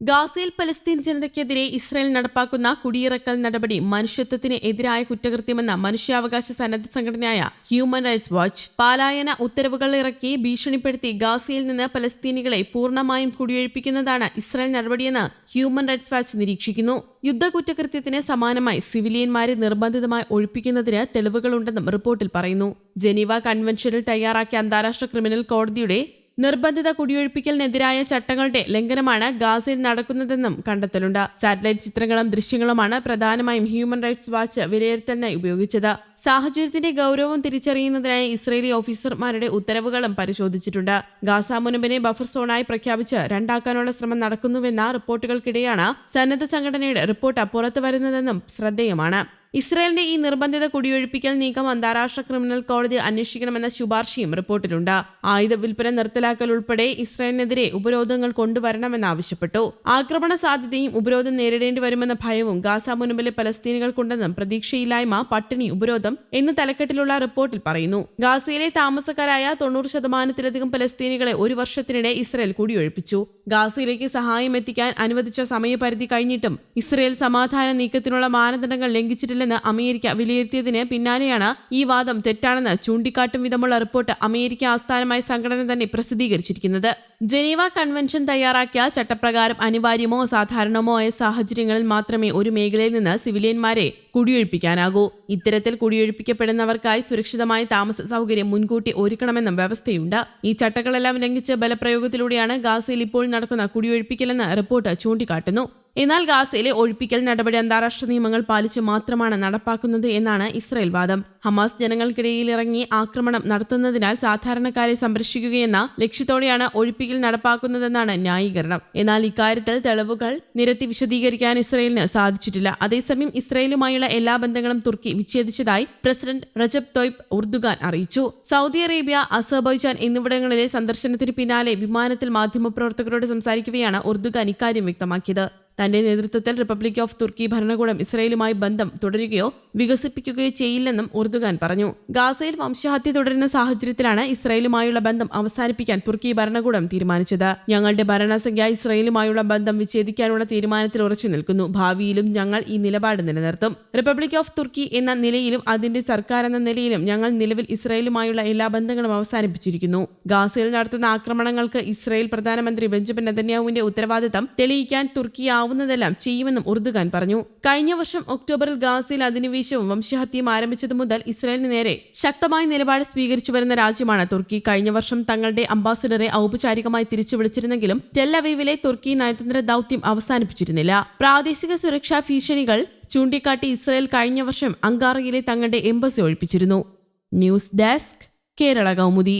ഗാസയിൽ Palestine ജനതയ്ക്കെതിരെ Israel നടപ്പാക്കുന്ന കുടിയിറക്കൽ നടപടി മനുഷ്യത്വത്തിന് എതിരായ കുറ്റകൃത്യമെന്ന മനുഷ്യാവകാശ സന്നദ്ധ സംഘടനയായ ഹ്യൂമൻ റൈറ്റ്സ് വാച്ച് പാലായന ഉത്തരവുകൾ ഇറക്കി ഭീഷണിപ്പെടുത്തി ഗാസയിൽ നിന്ന് പലസ്തീനികളെ പൂർണമായും കുടിയൊഴിപ്പിക്കുന്നതാണ് ഇസ്രായേൽ നടപടിയെന്ന് ഹ്യൂമൻ റൈറ്റ്സ് വാച്ച് നിരീക്ഷിക്കുന്നു. യുദ്ധ കുറ്റകൃത്യത്തിന് സമാനമായി സിവിലിയന്മാരെ നിർബന്ധിതമായി ഒഴിപ്പിക്കുന്നതിന് തെളിവുകളുണ്ടെന്നും റിപ്പോർട്ടിൽ പറയുന്നു. ജനീവ കൺവെൻഷനിൽ തയ്യാറാക്കിയ അന്താരാഷ്ട്ര ക്രിമിനൽ കോടതിയുടെ നിർബന്ധിത കുടിയൊഴിപ്പിക്കലിനെതിരായ ചട്ടങ്ങളുടെ ലംഘനമാണ് ഗാസയിൽ നടക്കുന്നതെന്നും കണ്ടെത്തലുണ്ട്. സാറ്റലൈറ്റ് ചിത്രങ്ങളും ദൃശ്യങ്ങളുമാണ് പ്രധാനമായും ഹ്യൂമൻ റൈറ്റ്സ് വാച്ച് വിലയിരുത്തലിനായി ഉപയോഗിച്ചത്. സാഹചര്യത്തിന്റെ ഗൗരവം തിരിച്ചറിയുന്നതിനായി ഇസ്രയേലി ഓഫീസർമാരുടെ ഉത്തരവുകളും പരിശോധിച്ചിട്ടുണ്ട്. ഗാസ മുനമ്പിനെ ബഫർ സോണായി പ്രഖ്യാപിച്ച് രണ്ടാക്കാനുള്ള ശ്രമം നടക്കുന്നുവെന്ന റിപ്പോർട്ടുകൾക്കിടെയാണ് സന്നദ്ധ സംഘടനയുടെ റിപ്പോർട്ട് പുറത്തു വരുന്നതെന്നും ശ്രദ്ധേയമാണ്. ഇസ്രായേലിന്റെ ഈ നിർബന്ധിത കുടിയൊഴിപ്പിക്കൽ നീക്കം അന്താരാഷ്ട്ര ക്രിമിനൽ കോടതി അന്വേഷിക്കണമെന്ന ശുപാർശയും റിപ്പോർട്ടിലുണ്ട്. ആയുധ വിൽപ്പന നിർത്തലാക്കൽ ഉൾപ്പെടെ ഇസ്രായേലിനെതിരെ ഉപരോധങ്ങൾ കൊണ്ടുവരണമെന്നാവശ്യപ്പെട്ടു ആക്രമണ സാധ്യതയും ഉപരോധം നേരിടേണ്ടി വരുമെന്ന ഭയവും ഗാസ മുൻപിലെ പലസ്തീനികൾക്കുണ്ടെന്നും പ്രതീക്ഷയില്ലായ്മ പട്ടിണി ഉപരോധം എന്ന തലക്കെട്ടിലുള്ള റിപ്പോർട്ടിൽ പറയുന്നു. ഗാസയിലെ താമസക്കാരായ തൊണ്ണൂറ് ശതമാനത്തിലധികം പലസ്തീനികളെ ഒരു വർഷത്തിനിടെ ഇസ്രായേൽ കുടിയൊഴിപ്പിച്ചു. ഗാസയിലേക്ക് സഹായം എത്തിക്കാൻ അനുവദിച്ച സമയപരിധി കഴിഞ്ഞിട്ടും ഇസ്രായേൽ സമാധാന നീക്കത്തിനുള്ള മാനദണ്ഡങ്ങൾ ലംഘിച്ചിട്ടില്ലെന്ന് അമേരിക്ക വിലയിരുത്തിയതിന് പിന്നാലെയാണ് ഈ വാദം തെറ്റാണെന്ന് ചൂണ്ടിക്കാട്ടും വിധമുള്ള റിപ്പോർട്ട് അമേരിക്ക ആസ്ഥാനമായ സംഘടന തന്നെ പ്രസിദ്ധീകരിച്ചിരിക്കുന്നത്. ജനീവ കൺവെൻഷൻ തയ്യാറാക്കിയ ചട്ടപ്രകാരം അനിവാര്യമോ സാധാരണമോ ആയ സാഹചര്യങ്ങളിൽ മാത്രമേ ഒരു മേഖലയിൽ നിന്ന് സിവിലിയന്മാരെ കുടിയൊഴിപ്പിക്കാനാകൂ. ഇത്തരത്തിൽ കുടിയൊഴിപ്പിക്കപ്പെടുന്നവർക്കായി സുരക്ഷിതമായ താമസ സൗകര്യം മുൻകൂട്ടി ഒരുക്കണമെന്നും വ്യവസ്ഥയുണ്ട്. ഈ ചട്ടങ്ങളെല്ലാം ലംഘിച്ച് ബലപ്രയോഗത്തിലൂടെയാണ് ഗാസയിൽ ഇപ്പോൾ നടക്കുന്ന കുടിയൊഴിപ്പിക്കലെന്ന് റിപ്പോർട്ട് ചൂണ്ടിക്കാട്ടുന്നു. എന്നാൽ ഗാസയിലെ ഒഴിപ്പിക്കൽ നടപടി അന്താരാഷ്ട്ര നിയമങ്ങൾ പാലിച്ച് മാത്രമാണ് നടപ്പാക്കുന്നത് എന്നാണ് ഇസ്രായേൽ വാദം. ഹമാസ് ജനങ്ങൾക്കിടയിൽ ഇറങ്ങി ആക്രമണം നടത്തുന്നതിനാൽ സാധാരണക്കാരെ സംരക്ഷിക്കുകയെന്ന ലക്ഷ്യത്തോടെയാണ് ഒഴിപ്പിക്കൽ നടപ്പാക്കുന്നതെന്നാണ് ന്യായീകരണം. എന്നാൽ ഇക്കാര്യത്തിൽ തെളിവുകൾ നിരത്തി വിശദീകരിക്കാൻ ഇസ്രായേലിന് സാധിച്ചിട്ടില്ല. അതേസമയം ഇസ്രായേലുമായുള്ള എല്ലാ ബന്ധങ്ങളും തുർക്കി വിച്ഛേദിച്ചതായി പ്രസിഡന്റ് റജബ് തൊയ്ബ് ഉർദുഗാൻ അറിയിച്ചു. സൗദി അറേബ്യ അസർബൈജാൻ എന്നിവിടങ്ങളിലെ സന്ദർശനത്തിന് പിന്നാലെ വിമാനത്തിൽ മാധ്യമപ്രവർത്തകരോട് സംസാരിക്കവെയാണ് ഉർദുഗാൻ ഇക്കാര്യം വ്യക്തമാക്കിയത്. തന്റെ നേതൃത്വത്തിൽ റിപ്പബ്ലിക് ഓഫ് തുർക്കി ഭരണകൂടം ഇസ്രയേലുമായി ബന്ധം തുടരുകയോ വികസിപ്പിക്കുകയോ ചെയ്യില്ലെന്നും ഉർദുഗാൻ പറഞ്ഞു. ഗാസയിൽ വംശഹത്യ തുടരുന്ന സാഹചര്യത്തിലാണ് ഇസ്രയേലുമായുള്ള ബന്ധം അവസാനിപ്പിക്കാൻ തുർക്കി ഭരണകൂടം തീരുമാനിച്ചത്. ഞങ്ങളുടെ ഭരണസംഖ്യ ഇസ്രയേലുമായുള്ള ബന്ധം വിച്ഛേദിക്കാനുള്ള തീരുമാനത്തിൽ ഉറച്ചു നിൽക്കുന്നു. ഭാവിയിലും ഞങ്ങൾ ഈ നിലപാട് നിലനിർത്തും. റിപ്പബ്ലിക് ഓഫ് തുർക്കി എന്ന നിലയിലും അതിന്റെ സർക്കാർ എന്ന നിലയിലും ഞങ്ങൾ നിലവിൽ ഇസ്രയേലുമായുള്ള എല്ലാ ബന്ധങ്ങളും അവസാനിപ്പിച്ചിരിക്കുന്നു. ഗാസയിൽ നടത്തുന്ന ആക്രമണങ്ങൾക്ക് ഇസ്രയേൽ പ്രധാനമന്ത്രി ബെഞ്ചമിൻ നെതന്യാഹുവിന്റെ ഉത്തരവാദിത്തം തെളിയിക്കാൻ തുർക്കി ആവുന്നതെല്ലാം ചെയ്യുമെന്നും ഉർദുഗാൻ പറഞ്ഞു. കഴിഞ്ഞ വർഷം ഒക്ടോബറിൽ ഗാസയിൽ അധിനിവേശവും വംശഹത്യയും ആരംഭിച്ചതു മുതൽ ഇസ്രായേലിന് നേരെ ശക്തമായ നിലപാട് സ്വീകരിച്ചു വരുന്ന രാജ്യമാണ് തുർക്കി. കഴിഞ്ഞ വർഷം തങ്ങളുടെ അംബാസിഡറെ ഔപചാരികമായി തിരിച്ചുവിളിച്ചിരുന്നെങ്കിലും ടെല്ലവീവിലെ തുർക്കി നയതന്ത്ര ദൌത്യം അവസാനിപ്പിച്ചിരുന്നില്ല. പ്രാദേശിക സുരക്ഷാ ഭീഷണികൾ ചൂണ്ടിക്കാട്ടി ഇസ്രായേൽ കഴിഞ്ഞ വർഷം അങ്കാറയിലെ തങ്ങളുടെ embassy ഒഴിപ്പിച്ചിരുന്നു. News desk Kerala Kaumudi.